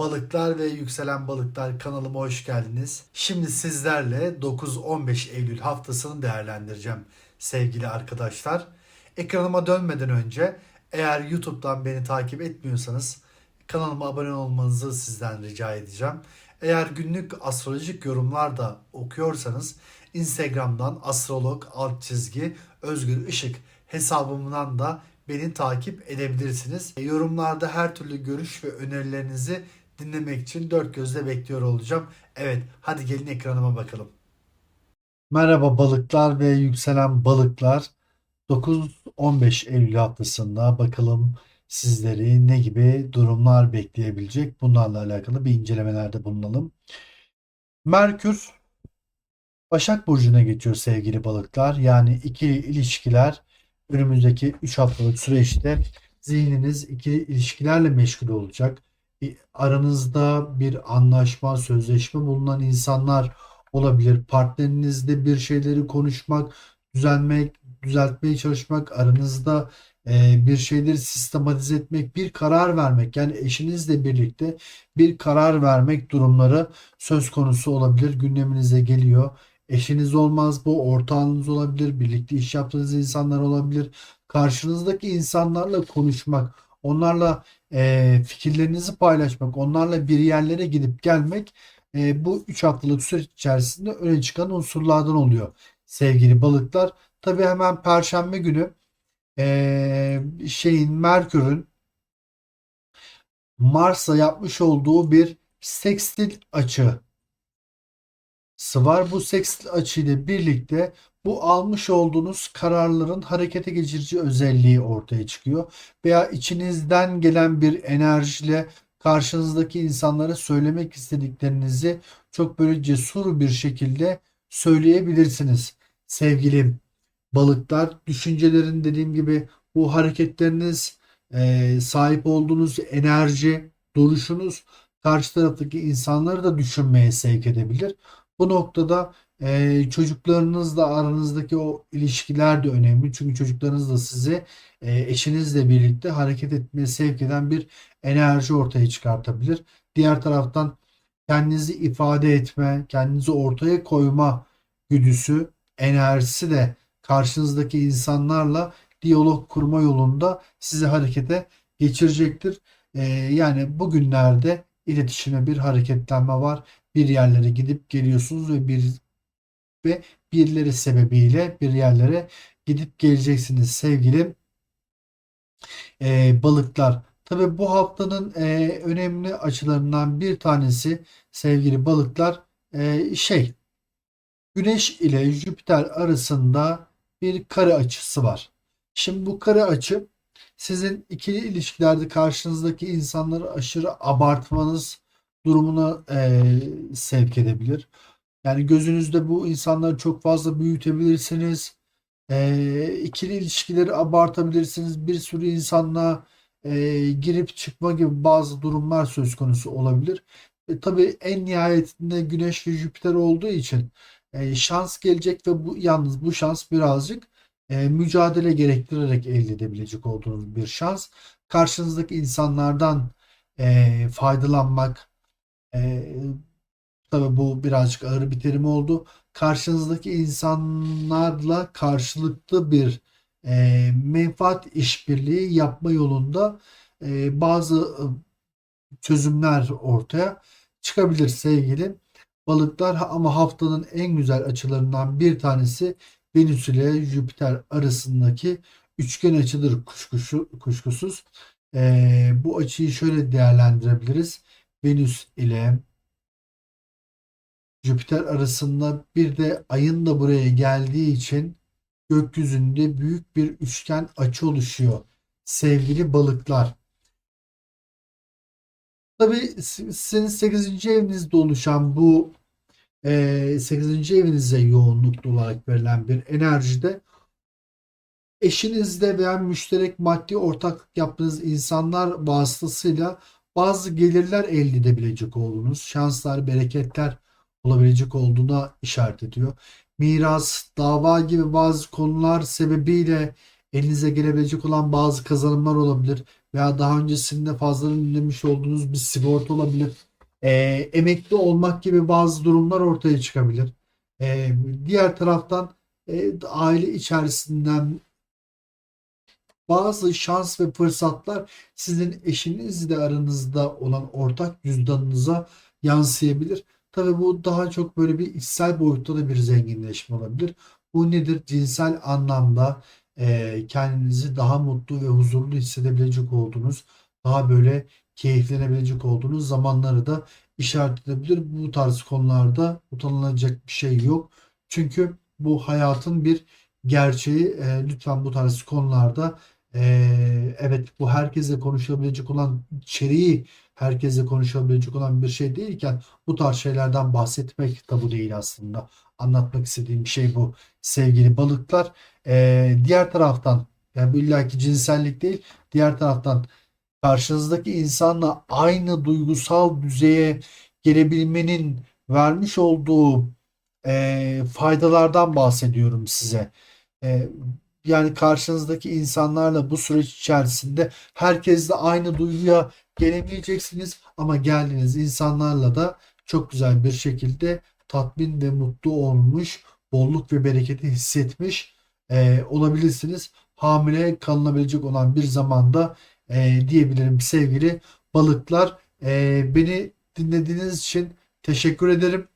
Balıklar ve Yükselen Balıklar kanalıma hoş geldiniz. Şimdi sizlerle 9-15 Eylül haftasını değerlendireceğim sevgili arkadaşlar. Ekranıma dönmeden önce eğer YouTube'dan beni takip etmiyorsanız kanalıma abone olmanızı sizden rica edeceğim. Eğer günlük astrolojik yorumlar da okuyorsanız Instagram'dan astrolog alt çizgi özgür ışık hesabımdan da beni takip edebilirsiniz. Yorumlarda her türlü görüş ve önerilerinizi dinlemek için dört gözle bekliyor olacağım. Evet hadi gelin ekranıma bakalım. Merhaba balıklar ve yükselen balıklar. 9-15 Eylül haftasında bakalım sizleri ne gibi durumlar bekleyebilecek bunlarla alakalı bir incelemelerde bulunalım. Merkür Başak Burcu'na geçiyor sevgili balıklar. Yani ikili ilişkiler önümüzdeki 3 haftalık süreçte zihniniz ikili ilişkilerle meşgul olacak. Aranızda bir anlaşma, sözleşme bulunan insanlar olabilir. Partnerinizle bir şeyleri konuşmak, düzelmek, düzeltmeye çalışmak, aranızda e, bir şeyleri sistematize etmek, bir karar vermek, yani eşinizle birlikte bir karar vermek durumları söz konusu olabilir. Gündeminize geliyor. Eşiniz olmaz bu, ortağınız olabilir, birlikte iş yaptığınız insanlar olabilir. Karşınızdaki insanlarla konuşmak, onlarla e, fikirlerinizi paylaşmak, onlarla bir yerlere gidip gelmek e, bu 3 haftalık süreç içerisinde öne çıkan unsurlardan oluyor sevgili balıklar. Tabii hemen Perşembe günü e, şeyin Merkür'ün Mars'a yapmış olduğu bir sekstil açı var. Bu sekstil açı ile birlikte bu almış olduğunuz kararların harekete geçirici özelliği ortaya çıkıyor. Veya içinizden gelen bir enerjiyle karşınızdaki insanlara söylemek istediklerinizi çok böyle cesur bir şekilde söyleyebilirsiniz. Sevgili balıklar, düşüncelerin dediğim gibi bu hareketleriniz, e, sahip olduğunuz enerji, duruşunuz karşı taraftaki insanları da düşünmeye sevk edebilir. Bu noktada e, çocuklarınızla aranızdaki o ilişkiler de önemli. Çünkü çocuklarınız da sizi e, eşinizle birlikte hareket etmeye sevk eden bir enerji ortaya çıkartabilir. Diğer taraftan kendinizi ifade etme, kendinizi ortaya koyma güdüsü, enerjisi de karşınızdaki insanlarla diyalog kurma yolunda sizi harekete geçirecektir. E, yani bugünlerde iletişime bir hareketlenme var. Bir yerlere gidip geliyorsunuz ve bir ve birileri sebebiyle bir yerlere gidip geleceksiniz sevgili e, balıklar. Tabi bu haftanın e, önemli açılarından bir tanesi sevgili balıklar e, şey Güneş ile Jüpiter arasında bir kare açısı var. Şimdi bu kare açı sizin ikili ilişkilerde karşınızdaki insanları aşırı abartmanız durumuna e, sevk edebilir. Yani gözünüzde bu insanları çok fazla büyütebilirsiniz. E, ikili ilişkileri abartabilirsiniz. Bir sürü insanla e, girip çıkma gibi bazı durumlar söz konusu olabilir. E, tabii en nihayetinde Güneş ve Jüpiter olduğu için e, şans gelecek ve bu yalnız bu şans birazcık e, mücadele gerektirerek elde edebilecek olduğunuz bir şans. Karşınızdaki insanlardan e, faydalanmak, e, tabii bu birazcık ağır bir terim oldu. Karşınızdaki insanlarla karşılıklı bir e, menfaat işbirliği yapma yolunda e, bazı e, çözümler ortaya çıkabilir sevgili balıklar ama haftanın en güzel açılarından bir tanesi Venüs ile Jüpiter arasındaki üçgen açıdır kuşkusu, kuşkusuz. E, bu açıyı şöyle değerlendirebiliriz. Venüs ile Jüpiter arasında bir de ayın da buraya geldiği için gökyüzünde büyük bir üçgen açı oluşuyor. Sevgili balıklar. Tabii sizin 8. evinizde oluşan bu e, 8. evinize yoğunluklu olarak verilen bir enerjide eşinizde veya müşterek maddi ortaklık yaptığınız insanlar vasıtasıyla bazı gelirler elde edebilecek olduğunuz, şanslar, bereketler olabilecek olduğuna işaret ediyor. Miras, dava gibi bazı konular sebebiyle elinize gelebilecek olan bazı kazanımlar olabilir. veya daha öncesinde fazladan dinlemiş olduğunuz bir sigorta olabilir. E, emekli olmak gibi bazı durumlar ortaya çıkabilir. E, diğer taraftan e, aile içerisinden bazı şans ve fırsatlar sizin eşinizle aranızda olan ortak cüzdanınıza yansıyabilir. Tabii bu daha çok böyle bir içsel boyutta da bir zenginleşme olabilir. Bu nedir? Cinsel anlamda e, kendinizi daha mutlu ve huzurlu hissedebilecek olduğunuz, daha böyle keyiflenebilecek olduğunuz zamanları da işaret edebilir. Bu tarz konularda utanılacak bir şey yok. Çünkü bu hayatın bir gerçeği. E, lütfen bu tarz konularda e, evet bu herkesle konuşulabilecek olan içeriği herkesle konuşulabilecek olan bir şey değilken bu tarz şeylerden bahsetmek de bu değil aslında. Anlatmak istediğim şey bu sevgili balıklar. E, diğer taraftan yani illaki cinsellik değil diğer taraftan karşınızdaki insanla aynı duygusal düzeye gelebilmenin vermiş olduğu e, faydalardan bahsediyorum size. E, yani karşınızdaki insanlarla bu süreç içerisinde herkesle aynı duyguya gelemeyeceksiniz ama geldiğiniz insanlarla da çok güzel bir şekilde tatmin ve mutlu olmuş, bolluk ve bereketi hissetmiş e, olabilirsiniz. Hamile kalınabilecek olan bir zamanda e, diyebilirim sevgili balıklar. E, beni dinlediğiniz için teşekkür ederim.